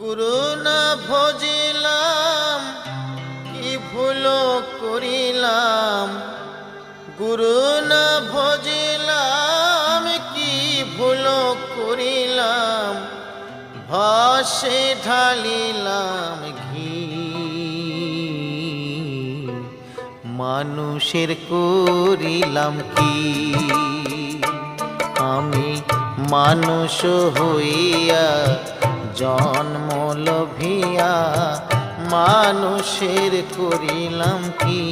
গুরু না ভজিলাম, কি ভুল করিলাম? গুরু না ভজিলাম, কি ভুল করিলাম? ভাসে ঢালিলাম ঘি। মানুষের করিলাম কি? আমি মানুষ হইয়া জন্ম লভিয়া মানুষের করিলাম কি?